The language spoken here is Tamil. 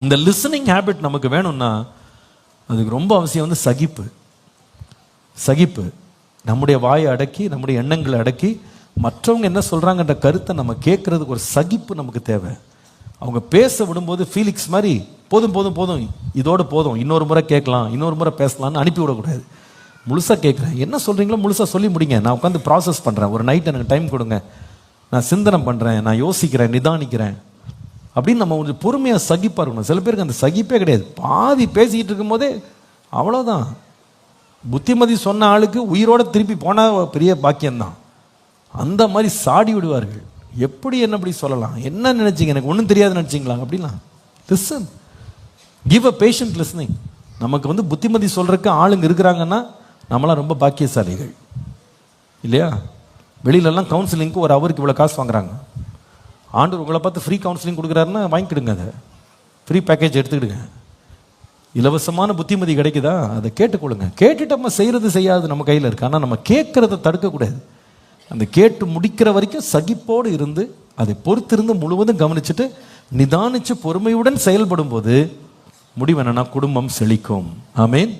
இந்த லிசனிங் ஹேபிட் நமக்கு வேணும்னா அதுக்கு ரொம்ப அவசியம் வந்து சகிப்பு. சகிப்பு. நம்முடைய வாயை அடக்கி நம்முடைய எண்ணங்களை அடக்கி மற்றவங்க என்ன சொல்கிறாங்கன்ற கருத்தை நம்ம கேட்குறதுக்கு ஒரு சகிப்பு நமக்கு தேவை. அவங்க பேச விடும்போது ஃபீலிக்ஸ் மாதிரி போதும் போதும் போதும். இதோடு போதும். இன்னொரு முறை கேட்கலாம். இன்னொரு முறை பேசலாம்னு அனுப்பி விடக்கூடாது. முழுசாக கேட்குறேன். என்ன சொல்கிறீங்களோ முழுசாக சொல்லி முடிங்க. நான் உட்காந்து ப்ராசஸ் பண்ணுறேன் ஒரு நைட் எனக்கு டைம் கொடுங்க. நான் சிந்தனை பண்ணுறேன் நான் யோசிக்கிறேன் நிதானிக்கிறேன். அப்படின்னு நம்ம கொஞ்சம் பொறுமையாக சகிப்பாக இருக்கணும் சில பேருக்கு அந்த சகிப்பே கிடையாது. பாதி பேசிக்கிட்டு இருக்கும்போதே அவ்வளோதான் புத்திமதி சொன்ன ஆளுக்கு உயிரோடு திருப்பி போனால் பெரிய பாக்கியம்தான். அந்த மாதிரி சாடி விடுவார்கள். எப்படி என்ன அப்படி சொல்லலாம்? என்ன நினச்சிங்க? எனக்கு ஒன்றும் தெரியாது நினச்சிங்களா? அப்படிலாம். Listen give a patient listening நமக்கு வந்து புத்திமதி சொல்கிறக்கு ஆளுங்க இருக்கிறாங்கன்னா நம்மளாம் ரொம்ப பாக்கியசாலிகள். இல்லையா? வெளியிலலாம் கவுன்சிலிங்க்கு ஒரு அவருக்கு இவ்வளோ காசு வாங்குறாங்க. ஆண்டவர் உங்களை பார்த்து ஃப்ரீ கவுன்சிலிங் கொடுக்குறாருன்னா வாங்கிக்கிடுங்க அதை. ஃப்ரீ பேக்கேஜ் எடுத்துக்கிடுங்க. இலவசமான புத்திமதி கிடைக்குதா? அதை கேட்டுக்கொள்ளுங்க. கேட்டுட்டு நம்ம செய்கிறது செய்யாது நம்ம கையில் இருக்குது ஆனால் நம்ம கேட்குறத தடுக்கக்கூடாது. அந்த கேட்டு முடிக்கிற வரைக்கும் சகிப்போடு இருந்து அதை பொறுத்திருந்து முழுவதும் கவனிச்சுட்டு நிதானித்து பொறுமையுடன் செயல்படும் போது முடிவு என்னன்னா குடும்பம் செழிக்கும். ஆமேன்.